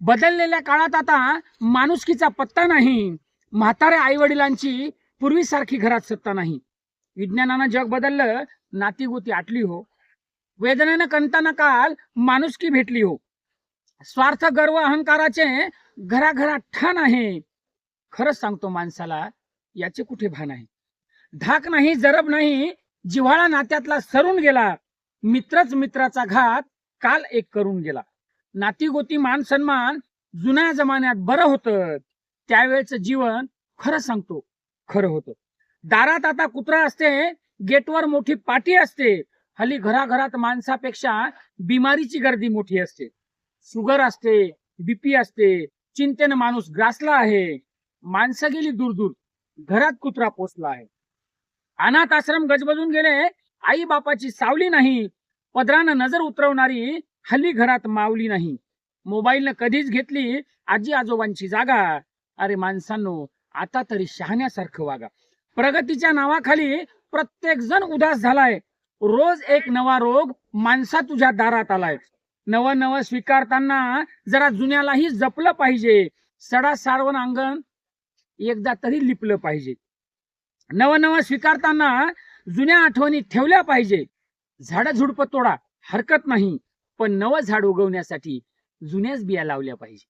बदललेल्या काळात आता माणुसकीचा पत्ता नाही. म्हाताऱ्या आई वडिलांची पूर्वीसारखी घरात सत्ता नाही. विज्ञानानं जग बदललं नातीगुती आटली हो. वेदनेनं कंताना काल माणुसकी भेटली हो. स्वार्थ गर्व अहंकाराचे घराघरात ठाण आहे. खरंच सांगतो माणसाला याचे कुठे भान आहे? धाक नाही जरब नाही जिव्हाळा नात्यातला सरून गेला. मित्रच मित्राचा घात काल एक करून गेला. नातीगोती मान सन्मान जुन्या जमान्यात बरं होतं. त्यावेळेच जीवन खरं सांगतो खरं होतं. दारात आता कुत्रा असते गेटवर मोठी पाटी असते. हल्ली घराघरात माणसापेक्षा बिमारीची गर्दी मोठी असते. शुगर असते बीपी असते चिंतेनं माणूस ग्रासला आहे. माणसं गेली दूर दूर घरात कुत्रा पोचला आहे. अनाथ आश्रम गजबजून गेले आई बापाची सावली नाही. पदरानं नजर उतरवणारी हल्ली घरात मावली नाही. मोबाईलनं कधीच घेतली आजी आजोबांची जागा. अरे माणसांनो आता तरी शहाण्यासारखं वागा. प्रगतीच्या नावाखाली प्रत्येक जण उदास झालाय. रोज एक नवा रोग माणसा तुझ्या दारात आलाय. नवं नवं स्वीकारताना जरा जुन्यालाही जपलं पाहिजे. सडा सारवण अंगण एकदा तरी लिपलं पाहिजे. नवं नवं स्वीकारताना जुन्या आठवणी ठेवल्या पाहिजे. झाडं झुडप तोडा हरकत नाही. पण नवं झाड उगवण्यासाठी जुन्याच बिया लावल्या पाहिजे.